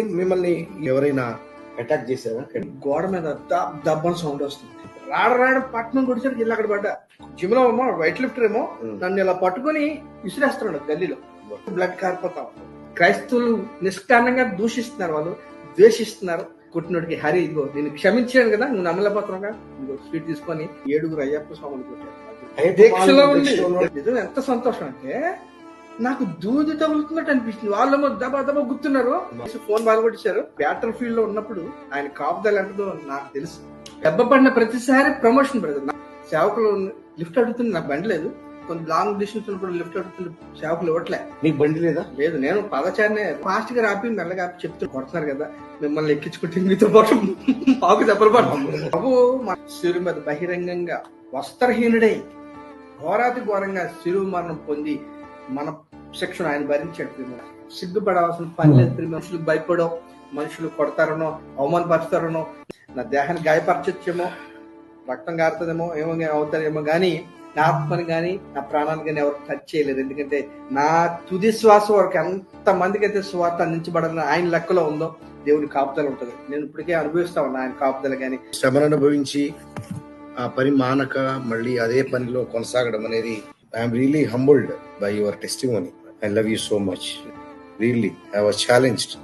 మిమ్మల్ని ఎవరైనా అటాక్ చేశారా? గోడ మీద దబ్ దబ్బని సౌండ్ వస్తుంది. రాడ రాడ పట్టణం కొడిసరికి ఇల్లు అక్కడ పడ్డా. జిమ్లో ఏమో వైట్ లిఫ్టర్ ఏమో. Hmm. నన్ను ఇలా పట్టుకొని విసిరేస్తున్నాడు గల్లీలో. బ్లడ్ కారిపోతాం. క్రైస్తవులు నిష్కారణంగా దూషిస్తున్నారు వాళ్ళు ద్వేషిస్తున్నారు. కొట్టినోడికి హరి ఇదిగో నేను క్షమించాను కదా నువ్వు నమ్మలేకపోతున్నావుగా? ఇంకో స్వీట్ తీసుకొని ఏడుగురు అయ్యప్ప స్వాములు కొట్టారు. దీక్షలో ఉంది. నిజం ఎంత సంతోషం అంటే నాకు దూది తగులుతున్నట్టు అనిపిస్తుంది. వాళ్ళేమో దబా దబా గుర్తున్నారు. ఫోన్ బాగా కొట్టేశారు బ్యాటల్ ఫీల్డ్లో ఉన్నప్పుడు ఆయన కాపుదల ఎంతదో నాకు తెలుసు. దెబ్బ పడిన ప్రతిసారి ప్రమోషన్ నా సేవకులు లిఫ్ట్ అడుగుతుంది నాకు బండి లేదు. కొంచెం లాంగ్ డిస్టెన్స్ ఉన్నప్పుడు లిఫ్ట్ అడుగుతుంది సేవకులు ఇవ్వట్లే. నీకు బండి లేదా? లేదు నేను పదచారినే ఫాస్ట్గా రాపి మెల్లగా ఆపి చెప్తూ కొడుతున్నారు కదా మిమ్మల్ని ఎక్కించుకుంటే మీతో పాటు మాకు దెబ్బలు పడతాం. బాబు మా శిరు మీద బహిరంగంగా వస్త్రహీనుడై ఘోరాతి ఘోరంగా శిరువు మరణం పొంది మన శిక్షణ ఆయన భరించాడు ప్రియమైన. సిగ్గుపడవలసిన పని లేదు ప్రియమైన. మనుషులు భయపడో మనుషులు కొడతారనో అవమానపరుస్తారనో నా దేహాన్ని గాయపరచొచ్చేమో రక్తం కారుతుందేమో ఏమో అవుతారేమో కానీ నా ఆత్మని కానీ నా ప్రాణాన్ని కానీ ఎవరు టచ్ చేయలేరు ఎందుకంటే నా తుది శ్వాస వరకు ఎంత మందికి అయితే స్వార్థ అందించబడాలని ఆయన లెక్కలో ఉందో దేవుని కాపుదల ఉంటుంది నేను ఇప్పటికే అనుభవిస్తా ఉన్నా ఆయన కాపుదల కానీ శ్రమను అనుభవించి ఆ పని మానక మళ్ళీ అదే పనిలో కొనసాగడం అనేది I'm really humbled by your testimony I love you so much. Really, I was challenged